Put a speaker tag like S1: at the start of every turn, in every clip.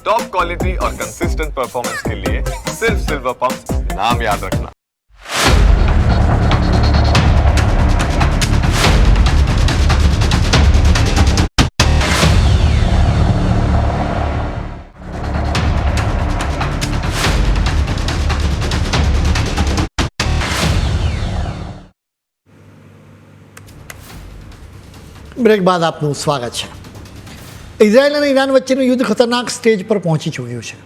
S1: Top quality और consistent performance के लिए सिर्फ सिल्वर पंप नाम याद रखना
S2: બ્રેક બાદ આપનું સ્વાગત છે ઇઝરાયલ અને ઈરાન વચ્ચેનું યુદ્ધ ખતરનાક સ્ટેજ પર પહોંચી ચૂક્યું છે.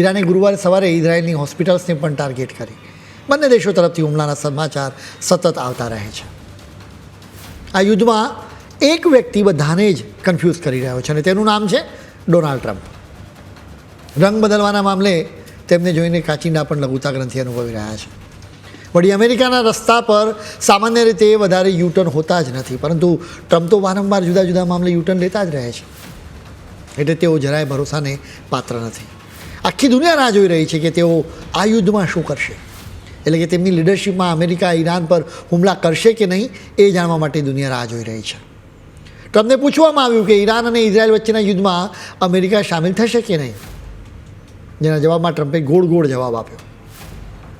S2: ઈરાને ગુરુવારે સવારે ઇઝરાયલની હોસ્પિટલ્સને પણ ટાર્ગેટ કરી. બંને દેશો તરફથી હુમલાના સમાચાર સતત આવતા રહે છે. આ યુદ્ધમાં એક વ્યક્તિ બધાને જ કન્ફ્યુઝ કરી રહ્યો છે અને તેનું નામ છે ડોનાલ્ડ ટ્રમ્પ. રંગ બદલવાના મામલે તેમને જોઈને કાચિંડા પણ લઘુતા ગ્રંથિ અનુભવી રહ્યા છે. વળી અમેરિકાના રસ્તા પર સામાન્ય રીતે વધારે યુટર્ન હોતા જ નથી, પરંતુ ટ્રમ્પ તો વારંવાર જુદા જુદા મામલે યુટર્ન લેતા જ રહે છે. એટલે તેઓ જરાય ભરોસાને પાત્ર નથી. આખી દુનિયા રાહ જોઈ રહી છે કે તેઓ આ યુદ્ધમાં શું કરશે. એટલે કે તેમની લીડરશિપમાં અમેરિકા ઈરાન પર હુમલા કરશે કે નહીં, એ જાણવા માટે દુનિયા રાહ જોઈ રહી છે. ટ્રમ્પને પૂછવામાં આવ્યું કે ઈરાન અને ઇઝરાયલ વચ્ચેના યુદ્ધમાં અમેરિકા સામેલ થશે કે નહીં? જેના જવાબમાં ટ્રમ્પે ગોળ ગોળ જવાબ આપ્યો.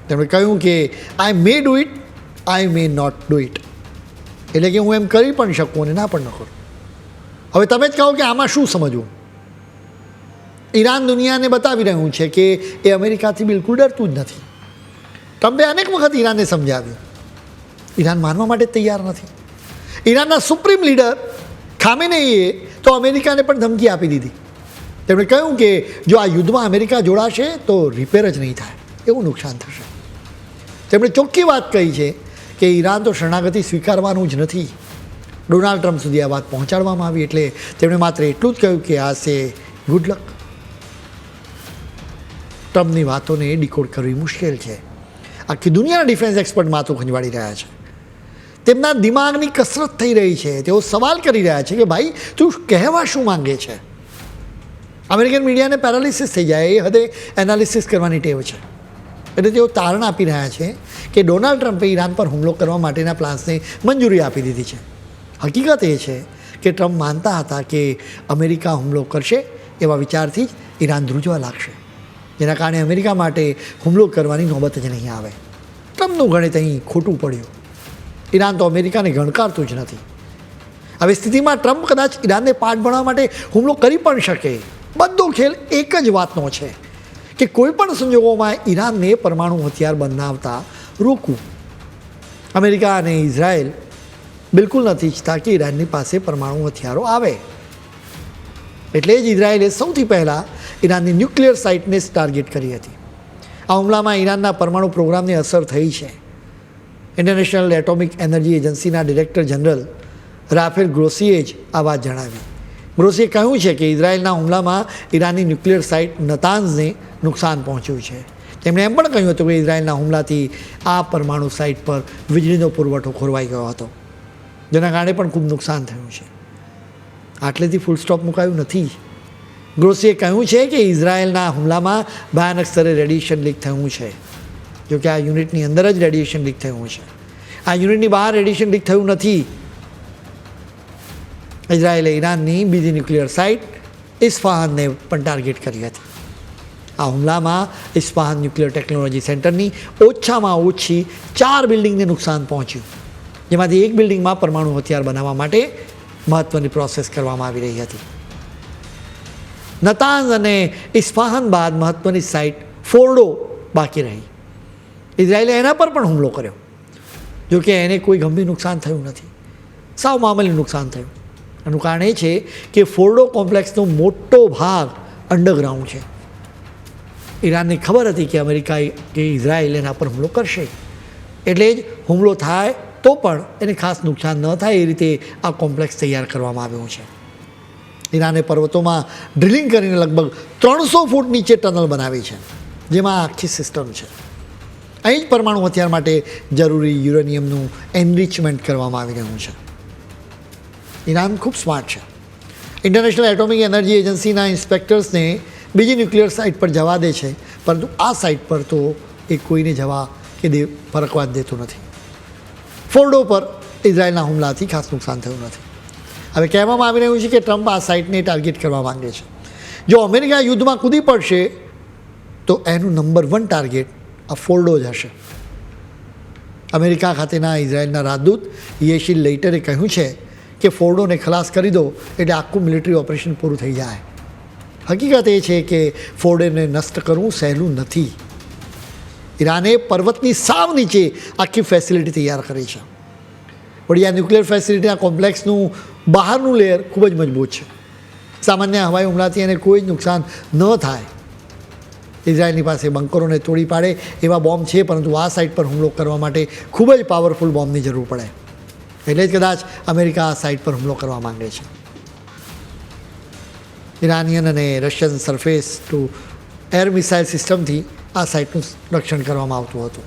S2: તેમણે કહ્યું કે I may do it I may not do it એટલે કે હું એમ કરી પણ શકું અને ના પણ ન કરું હવે તમે જ કહો કે આમાં શું સમજવું? ઈરાન દુનિયાને બતાવી રહ્યું છે કે એ અમેરિકાથી બિલકુલ ડરતું જ નથી. ટ્રમ્પે અનેક વખત ઈરાનને સમજાવ્યું. ઈરાન માનવા માટે તૈયાર નથી. ઈરાનના સુપ્રીમ લીડર ખામેનેઈએ તો અમેરિકાને પણ ધમકી આપી દીધી. તેમણે કહ્યું કે, જો આ યુદ્ધમાં અમેરિકા જોડાશે તો રિપેર જ નહીં થાય. એવું નુકસાન થશે. તેમણે ચોખ્ખી વાત કહી છે કે ઈરાન તો શરણાગતિ સ્વીકારવાનું જ નથી. ડોનાલ્ડ ટ્રમ્પ સુધી આ વાત પહોંચાડવામાં આવી એટલે તેમણે માત્ર એટલું જ કહ્યું કે આ સે ગુડ લક. ટ્રમ્પની વાતોને ડિકોડ કરવી મુશ્કેલ છે. આખી દુનિયાના ડિફેન્સ એક્સપર્ટ માથું ખંજવાડી રહ્યા છે. તેમના દિમાગની કસરત થઈ રહી છે. તેઓ સવાલ કરી રહ્યા છે કે ભાઈ, તું કહેવા શું માંગે છે? અમેરિકન મીડિયાને પેરાલિસિસ થઈ જાય, એ હદે એનાલિસિસ કરવાની ટેવ છે. એટલે તેઓ તારણ આપી રહ્યા છે કે ડોનાલ્ડ ટ્રમ્પે ઈરાન પર હુમલો કરવા માટેના પ્લાન્સને મંજૂરી આપી દીધી છે. હકીકત એ છે કે ટ્રમ્પ માનતા હતા કે અમેરિકા હુમલો કરશે એવા વિચારથી જ ઈરાન ધ્રુજવા લાગશે. જેના કારણે અમેરિકા માટે હુમલો કરવાની નોબત જ નહીં આવે. ટ્રમ્પનું ગણિત અહીં ખોટું પડ્યું. ઈરાન તો અમેરિકાને ગણકારતું જ નથી. આવી સ્થિતિમાં ટ્રમ્પ કદાચ ઈરાનને પાઠ ભણવા માટે હુમલો કરી પણ શકે. બધો ખેલ એક જ વાતનો છે. કે કોઈ પણ સંજોગોમાં ઈરાનને પરમાણુ હથિયાર બનાવતા રોકવું. અમેરિકા અને ઇઝરાયલ બિલકુલ નથી ઈચ્છતા કે ઈરાનની પાસે પરમાણુ હથિયારો આવે. એટલે જ ઇઝરાયલે સૌથી પહેલાં ઈરાનની ન્યુક્લિયર સાઇટને જ ટાર્ગેટ કરી હતી. આ હુમલામાં ઈરાનના પરમાણુ પ્રોગ્રામની અસર થઈ છે. ઇન્ટરનેશનલ એટોમિક એનર્જી એજન્સીના ડિરેક્ટર જનરલ રાફેલ ગ્રોસીએ જ આ વાત જણાવી. ગ્રોસીએ કહ્યું છે કે ઇઝરાયલના હુમલામાં ઈરાનની ન્યુક્લિયર સાઇટ નતાન્ઝને નુકસાન પહોંચ્યું છે. તેમણે એમ પણ કહ્યું હતું કે ઇઝરાયલના હુમલાથી આ પરમાણુ સાઇટ પર વીજળીનો પુરવઠો ખોરવાઈ ગયો હતો. જેના કારણે પણ ખૂબ નુકસાન થયું છે. આટલેથી ફૂલ સ્ટોપ મુકાયું નથી. ગ્રોસીએ કહ્યું છે કે ઇઝરાયલના હુમલામાં ભયાનક સ્તરે રેડિયેશન લીક થયું છે. જોકે આ યુનિટની અંદર જ રેડિયેશન લીક થયું છે. આ યુનિટની બહાર રેડિયેશન લીક થયું નથી. ઇઝરાયેલે ઈરાનની બીજી ન્યુક્લિયર સાઇટ ઇસ્ફાહાનને પણ ટાર્ગેટ કરી હતી. આ હુમલામાં ઇસ્ફાહાન ન્યુક્લિયર ટેકનોલોજી સેન્ટરની ઓછામાં ઓછી ચાર બિલ્ડિંગને નુકસાન પહોંચ્યું. જેમાંથી એક બિલ્ડિંગમાં પરમાણુ હથિયાર બનાવવા માટે મહત્ત્વની પ્રોસેસ કરવામાં આવી રહી હતી. નતાંઝ અને ઇસ્ફાહાન બાદ મહત્ત્વની સાઇટ ફોર્ડો બાકી રહી. ઇઝરાયેલે એના પર પણ હુમલો કર્યો. જોકે એને કોઈ ગંભીર નુકસાન થયું નથી. સાવ મામૂલી નુકસાન થયું. એનું કારણ એ છે કે ફોર્ડો કોમ્પ્લેક્સનો મોટો ભાગ અંડરગ્રાઉન્ડ છે. ઈરાનને ખબર હતી કે અમેરિકા કે ઇઝરાયલ એના પર હુમલો કરશે. એટલે જ હુમલો થાય તો પણ એને ખાસ નુકસાન ન થાય એ રીતે આ કોમ્પ્લેક્સ તૈયાર કરવામાં આવ્યું છે. ઈરાને પર્વતોમાં ડ્રિલિંગ કરીને લગભગ ત્રણસો ફૂટ નીચે ટનલ બનાવી છે, જેમાં આખી સિસ્ટમ છે. અહીં જ પરમાણુ હથિયાર માટે જરૂરી યુરેનિયમનું એનરિચમેન્ટ કરવામાં આવી રહ્યું છે. ઈરાન ખૂબ સ્માર્ટ છે. ઇન્ટરનેશનલ એટોમિક એનર્જી એજન્સીના ઇન્સ્પેક્ટર્સને બીજી ન્યુક્લિયર સાઇટ પર જવા દે છે, પરંતુ આ સાઇટ પર તો એ કોઈને જવા કે દે ફરકવા દેતું નથી. ફોર્ડો પર ઇઝરાયલના હુમલાથી ખાસ નુકસાન થયું નથી. હવે કહેવામાં આવી રહ્યું છે કે ટ્રમ્પ આ સાઇટને ટાર્ગેટ કરવા માંગે છે. જો અમેરિકા યુદ્ધમાં કૂદી પડશે, તો એનું નંબર વન ટાર્ગેટ આ ફોર્ડો જ હશે. અમેરિકા ખાતેના ઇઝરાયલના રાજદૂત યેશિલ લેઇટરે કહ્યું છે કે ફોર્ડોને ખલાસ કરી દો એટલે આખું મિલિટરી ઓપરેશન પૂરું થઈ જાય. હકીકત એ છે કે ફોર્ડેને નષ્ટ કરવું સહેલું નથી. ઈરાને પર્વતની સાવ નીચે આખી ફેસિલિટી તૈયાર કરી છે. વળી આ ન્યુક્લિયર ફેસિલિટીના કોમ્પ્લેક્સનું બહારનું લેયર ખૂબ જ મજબૂત છે. સામાન્ય હવાઈ હુમલાથી એને કોઈ જ નુકસાન ન થાય. ઇઝરાયલની પાસે બંકરોને તોડી પાડે એવા બોમ્બ છે, પરંતુ આ સાઇટ પર હુમલો કરવા માટે ખૂબ જ પાવરફુલ બોમ્બની જરૂર પડે. એટલે જ કદાચ અમેરિકા આ સાઇટ પર હુમલો કરવા માંગે છે. ઇરાનિયન અને Russian surface to air missile સિસ્ટમથી આ સાઇટનું રક્ષણ કરવામાં આવતું હતું.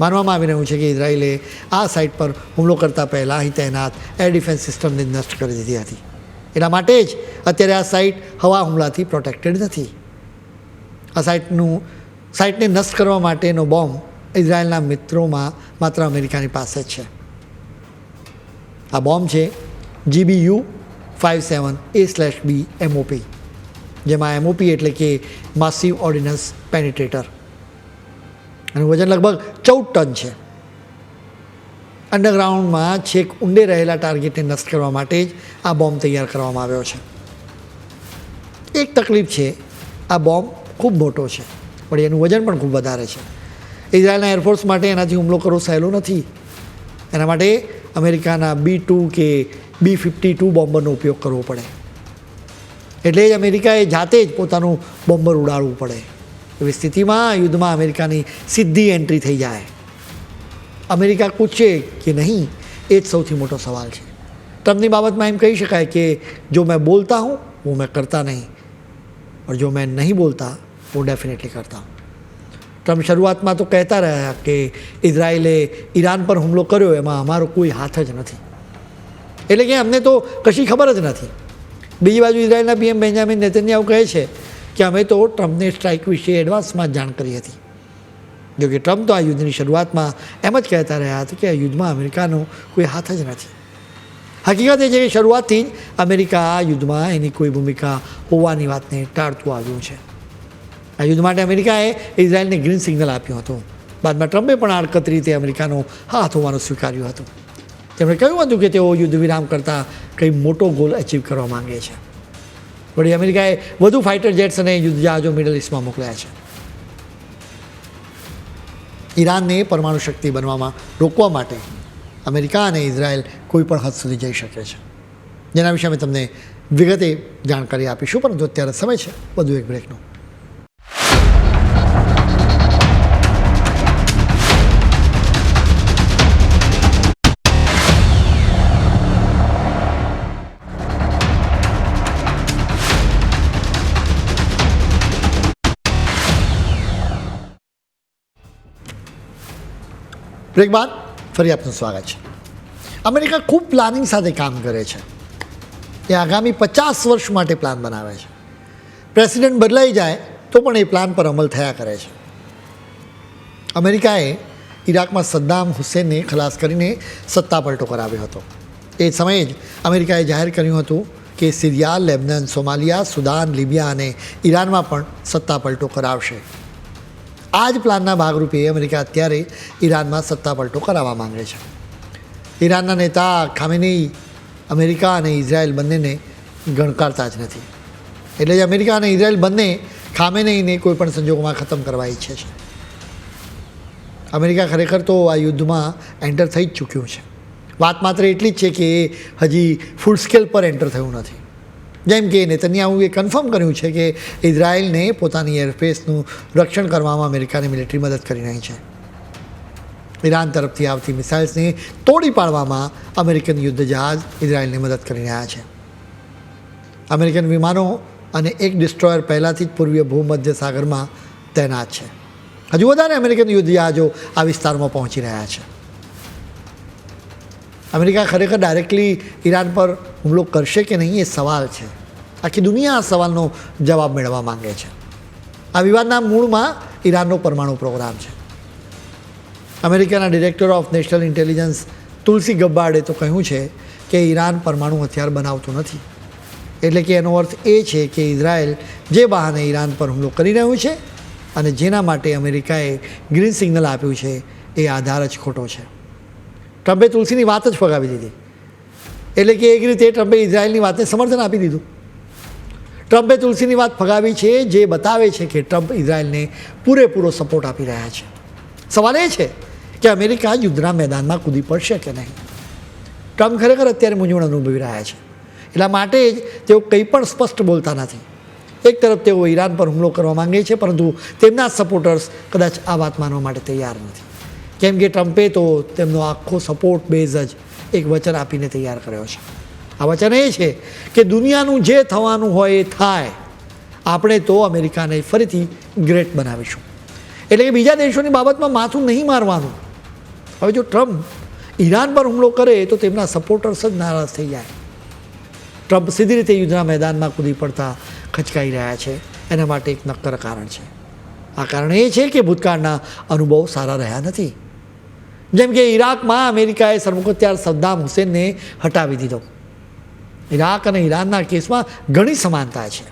S2: માનવામાં આવી રહ્યું છે કે ઇઝરાયેલે આ સાઇટ પર હુમલો કરતાં પહેલાં અહીં તૈનાત એર ડિફેન્સ સિસ્ટમને નષ્ટ કરી દીધી હતી. એના માટે જ અત્યારે આ સાઇટ હવા હુમલાથી પ્રોટેક્ટેડ નથી. આ સાઇટનું સાઇટને નષ્ટ કરવા માટેનો બોમ્બ ઇઝરાયલના મિત્રોમાં માત્ર અમેરિકાની પાસે જ છે. આ બોમ્બ છે GBU five seven A slash B MOP જેમાં એમઓપી એટલે કે માસિવ ઓર્ડિનન્સ પેનિટ્રેટર એનું વજન લગભગ ચૌદ ટન છે. અંડરગ્રાઉન્ડમાં છેક ઊંડે રહેલા ટાર્ગેટને નષ્ટ કરવા માટે જ આ બોમ્બ તૈયાર કરવામાં આવ્યો છે. એક તકલીફ છે, આ બોમ્બ ખૂબ મોટો છે, પણ એનું વજન પણ ખૂબ વધારે છે. ઇઝરાયલના એરફોર્સ માટે એનાથી હુમલો કરવો સહેલો નથી. એના માટે અમેરિકાના બી ટુ કે બી ફિફ્ટી ટુ બોમ્બરનો ઉપયોગ કરવો પડે. એટલે જ અમેરિકાએ જાતે જ પોતાનું બોમ્બર ઉડાડવું પડે. એવી સ્થિતિમાં યુદ્ધમાં અમેરિકાની સીધી એન્ટ્રી થઈ જાય. અમેરિકા કૂદશે કે નહીં, એ જ સૌથી મોટો સવાલ છે. ટ્રમ્પની બાબતમાં એમ કહી શકાય કે જો મેં બોલતા હું હું મેં કરતા નહીં. પણ જો મેં નહીં બોલતા, હું ડેફિનેટલી કરતા હું. ટ્રમ્પ શરૂઆતમાં તો કહેતા રહ્યા કે ઇઝરાયલે ઈરાન પર હુમલો કર્યો, એમાં અમારો કોઈ હાથ જ નથી. એટલે કે અમને તો કશી ખબર જ નથી. બીજી બાજુ ઇઝરાયલના પીએમ બેન્જામિન નેતન્યાહુ કહે છે કે અમે તો ટ્રમ્પને સ્ટ્રાઇક વિશે એડવાન્સમાં જ જાણ કરી હતી. જોકે ટ્રમ્પ તો આ યુદ્ધની શરૂઆતમાં એમ જ કહેતા રહ્યા હતા કે આ યુદ્ધમાં અમેરિકાનો કોઈ હાથ જ નથી. હકીકત એ છે કે શરૂઆતથી જ અમેરિકા આ યુદ્ધમાં એની કોઈ ભૂમિકા હોવાની વાતને ટાળતું આવ્યું છે. આ યુદ્ધ માટે અમેરિકાએ ઇઝરાયલને ગ્રીન સિગ્નલ આપ્યું હતું. બાદમાં ટ્રમ્પે પણ આડકત રીતે અમેરિકાનો હાથ હોવાનું સ્વીકાર્યું હતું. તેમણે કહ્યું હતું કે તેઓ યુદ્ધ વિરામ કરતાં કંઈ મોટો ગોલ અચીવ કરવા માંગે છે. વળી અમેરિકાએ વધુ ફાઇટર જેટ્સ અને યુદ્ધ જહાજો મિડલ ઇસ્ટમાં મોકલ્યા છે. ઈરાનને પરમાણુ શક્તિ બનવામાં રોકવા માટે અમેરિકા અને ઇઝરાયલ કોઈ પણ હદ સુધી જઈ શકે છે. જેના વિશે અમે તમને વિગતે જાણકારી આપીશું, પરંતુ અત્યારે સમય છે. વધુ એક બ્રેકનો બ્રેક બાદ ફરી આપનું સ્વાગત છે. અમેરિકા ખૂબ પ્લાનિંગ સાથે કામ કરે છે. એ આગામી પચાસ વર્ષ માટે પ્લાન બનાવે છે. પ્રેસિડેન્ટ બદલાઈ જાય તો પણ એ પ્લાન પર અમલ થયા કરે છે. અમેરિકાએ ઈરાકમાં સદ્દામ હુસેનને ખલાસ કરીને સત્તા પલટો કરાવ્યો હતો. એ સમયે જ અમેરિકાએ જાહેર કર્યું હતું કે Syria, Lebanon, Somalia, Sudan, Libya અને ઈરાનમાં પણ સત્તા પલટો કરાવશે. આ જ પ્લાનના ભાગરૂપે અમેરિકા અત્યારે ઈરાનમાં સત્તા પલટો કરાવવા માંગે છે. ઈરાનના નેતા ખામેની અમેરિકા અને ઇઝરાયલ બંનેને ગણકારતા જ નથી. એટલે જ અમેરિકા અને ઇઝરાયલ બંને ખામેનેઈને કોઈ પણ સંજોગોમાં ખતમ કરવા ઈચ્છે છે. અમેરિકા ખરેખર તો આ યુદ્ધમાં એન્ટર થઈ જ ચૂક્યું છે. વાત માત્ર એટલી જ છે કે હજી ફૂલ સ્કેલ પર એન્ટર થયું નથી. જેમ કે નેતન્યાહુએ કન્ફર્મ કર્યું છે કે ઇઝરાયલને પોતાની એરસ્પેસનું રક્ષણ કરવામાં અમેરિકાની મિલિટરી મદદ કરી રહી છે. ઈરાન તરફથી આવતી મિસાઇલ્સને તોડી પાડવામાં અમેરિકન યુદ્ધ જહાજ ઇઝરાયલને મદદ કરી રહ્યા છે. અમેરિકન વિમાનો અને એક ડિસ્ટ્રોયર પહેલાંથી જ પૂર્વીય ભૂમધ્ય સાગરમાં તૈનાત છે. હજુ વધારે અમેરિકન યુદ્ધ જહાજો આ વિસ્તારમાં પહોંચી રહ્યા છે. અમેરિકા ખરેખર ડાયરેક્ટલી ઈરાન પર હુમલો કરશે કે નહીં એ સવાલ છે. આખી દુનિયા આ સવાલનો જવાબ મેળવવા માંગે છે. આ વિવાદના મૂળમાં ઈરાનનો પરમાણુ પ્રોગ્રામ છે. અમેરિકાના director of national intelligence Tulsi ગબ્બાર્ડે તો કહ્યું છે કે ઈરાન પરમાણુ હથિયાર બનાવતું નથી. એટલે કે એનો અર્થ એ છે કે ઇઝરાયલ જે બહાને ઈરાન પર હુમલો કરી રહ્યું છે અને જેના માટે અમેરિકાએ ગ્રીન સિગ્નલ આપ્યું છે એ આધાર જ ખોટો છે. ટ્રમ્પે તુલસીની વાત જ ફગાવી દીધી. એટલે કે એક રીતે ટ્રમ્પે ઇઝરાયલની વાતને સમર્થન આપી દીધું. ટ્રમ્પે તુલસીની વાત ફગાવી છે, જે બતાવે છે કે ટ્રમ્પ ઇઝરાયલને પૂરેપૂરો સપોર્ટ આપી રહ્યા છે. સવાલ એ છે કે અમેરિકા યુદ્ધના મેદાનમાં કૂદી પડશે કે નહીં? ટ્રમ્પ ખરેખર અત્યારે મૂંઝવણ અનુભવી રહ્યા છે. એટલા માટે જ તેઓ કંઈ પણ સ્પષ્ટ બોલતા નથી. એક તરફ તેઓ ઈરાન પર હુમલો કરવા માંગે છે, પરંતુ તેમના સપોર્ટર્સ કદાચ આ વાત માનવા માટે તૈયાર નથી. કેમ કે ટ્રમ્પે તો તેમનો આખો સપોર્ટ બેઝ જ એક વચન આપીને તૈયાર કર્યો છે. આ વચન એ છે કે દુનિયાનું જે થવાનું હોય એ થાય. આપણે તો અમેરિકાને ફરીથી ગ્રેટ બનાવીશું. એટલે કે બીજા દેશોની બાબતમાં માથું નહીં મારવાનું. હવે જો ટ્રમ્પ ઈરાન પર હુમલો કરે તો તેમના સપોર્ટર્સ જ નારાજ થઈ જાય. ટ્રમ્પ સીધી રીતે યુદ્ધના મેદાનમાં કૂદી પડતા ખચકાઈ રહ્યા છે. એના માટે એક નક્કર કારણ છે. આ કારણ એ છે કે ભૂતકાળના અનુભવ સારા રહ્યા નથી. જેમ કે ઈરાકમાં અમેરિકાએ સરમુખત્યાર સદ્દામ હુસેનને હટાવી દીધો. ઈરાક અને ઈરાનના કેસમાં ઘણી સમાનતા છે.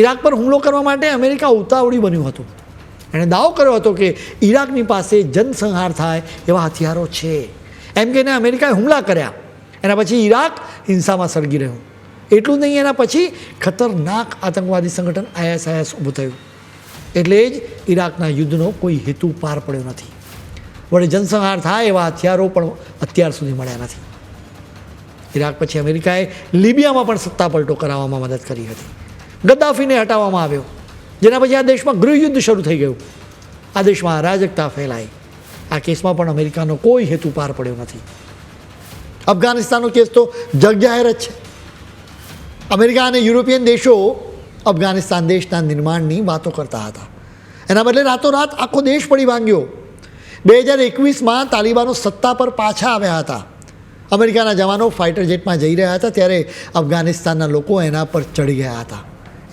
S2: ઈરાક પર હુમલો કરવા માટે અમેરિકા ઉતાવળી બન્યું હતું. એણે દાવો કર્યો હતો કે ઈરાકની પાસે જનસંહાર થાય એવા હથિયારો છે. એમ કહીને અમેરિકાએ હુમલા કર્યા. એના પછી ઈરાક હિંસામાં સળગી રહ્યું. એટલું નહીં, એના પછી ખતરનાક આતંકવાદી સંગઠન આઈએસઆઈએસ ઊભું થયું. એટલે જ ઈરાકના યુદ્ધનો કોઈ હેતુ પાર પડ્યો નથી. વળી જનસંહાર થાય એવા હથિયારો પણ અત્યાર સુધી મળ્યા નથી. ઇરાક પછી અમેરિકાએ લિબિયામાં પણ સત્તા પલટો કરાવવામાં મદદ કરી હતી. ગદ્દાફીને હટાવવામાં આવ્યો. જેના પછી આ દેશમાં ગૃહયુદ્ધ શરૂ થઈ ગયું. આ દેશમાં અરાજકતા ફેલાઈ. આ કેસમાં પણ અમેરિકાનો કોઈ હેતુ પાર પડ્યો નથી. અફઘાનિસ્તાનનો કેસ તો જગજાહેર જ છે. અમેરિકા અને યુરોપિયન દેશો અફઘાનિસ્તાન દેશના નિર્માણની વાતો કરતા હતા. એના બદલે રાતોરાત આખો દેશ પડી ભાંગ્યો. બે હજાર એકવીસમાં તાલિબાનો સત્તા પર પાછા આવ્યા હતા. અમેરિકાના જવાનો ફાઇટર જેટમાં જઈ રહ્યા હતા ત્યારે અફઘાનિસ્તાનના લોકો એના પર ચડી ગયા હતા.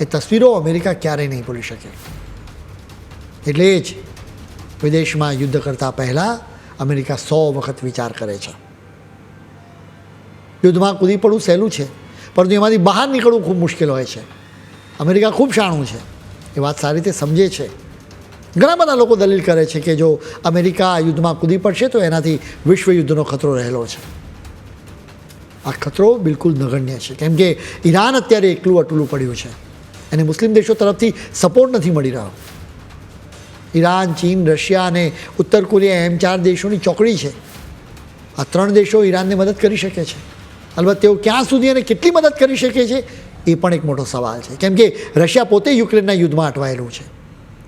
S2: એ તસવીરો અમેરિકા ક્યારેય નહીં ભૂલી શકે. એટલે જ વિદેશમાં યુદ્ધ કરતાં પહેલાં અમેરિકા સો વખત વિચાર કરે છે. યુદ્ધમાં કૂદી પડવું સહેલું છે, પરંતુ એમાંથી બહાર નીકળવું ખૂબ મુશ્કેલ હોય છે. અમેરિકા ખૂબ શાણું છે. એ વાત સારી રીતે સમજે છે. ઘણા બધા લોકો દલીલ કરે છે કે જો અમેરિકા આ યુદ્ધમાં કૂદી પડશે તો એનાથી વિશ્વ યુદ્ધનો ખતરો રહેલો છે. આ ખતરો બિલકુલ નગણ્ય છે. કેમ કે ઈરાન અત્યારે એકલું અટલું પડ્યું છે. અને મુસ્લિમ દેશો તરફથી સપોર્ટ નથી મળી રહ્યો. ઈરાન, ચીન, રશિયા અને ઉત્તર કોરિયા એમ ચાર દેશોની ચોકડી છે. આ ત્રણ દેશો ઈરાનને મદદ કરી શકે છે. અલબત્ત તેઓ ક્યાં સુધી અને કેટલી મદદ કરી શકે છે એ પણ એક મોટો સવાલ છે. કેમ કે રશિયા પોતે યુક્રેનના યુદ્ધમાં અટવાયેલું છે.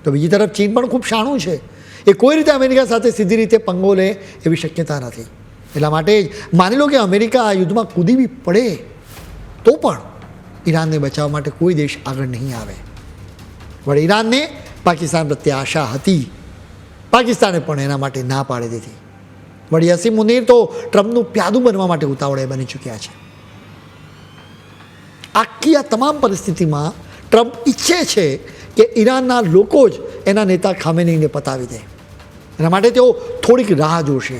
S2: તો બીજી તરફ ચીન પણ ખૂબ શાણું છે. એ કોઈ રીતે અમેરિકા સાથે સીધી રીતે પંગો લે એવી શક્યતા નથી. એટલા માટે જ માની લો કે અમેરિકા આ યુદ્ધમાં કૂદી બી પડે, તો પણ ઈરાનને બચાવવા માટે કોઈ દેશ આગળ નહીં આવે. વળી ઈરાનને પાકિસ્તાન પ્રત્યે આશા હતી. પાકિસ્તાને પણ એના માટે ના પાડી દીધી. વળી અસીમ મુનીર તો ટ્રમ્પનું પ્યાદું બનવા માટે ઉતાવળે બની ચૂક્યા છે. આખી આ તમામ પરિસ્થિતિમાં ટ્રમ્પ ઈચ્છે છે કે ઈરાનના લોકો જ એના નેતા ખામેનીને પતાવી દે. એના માટે તેઓ થોડીક રાહ જોશે.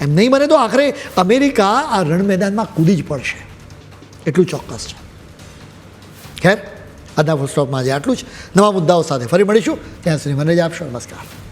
S2: એમ નહીં બને તો આખરે અમેરિકા આ રણ મેદાનમાં કૂદી જ પડશે. એટલું ચોક્કસ છે. ખેર, આજના ફૂલ સ્ટોપમાં આજે આટલું જ. નવા મુદ્દાઓ સાથે ફરી મળીશું. ત્યાં સુધી મને જ આપશો. નમસ્કાર.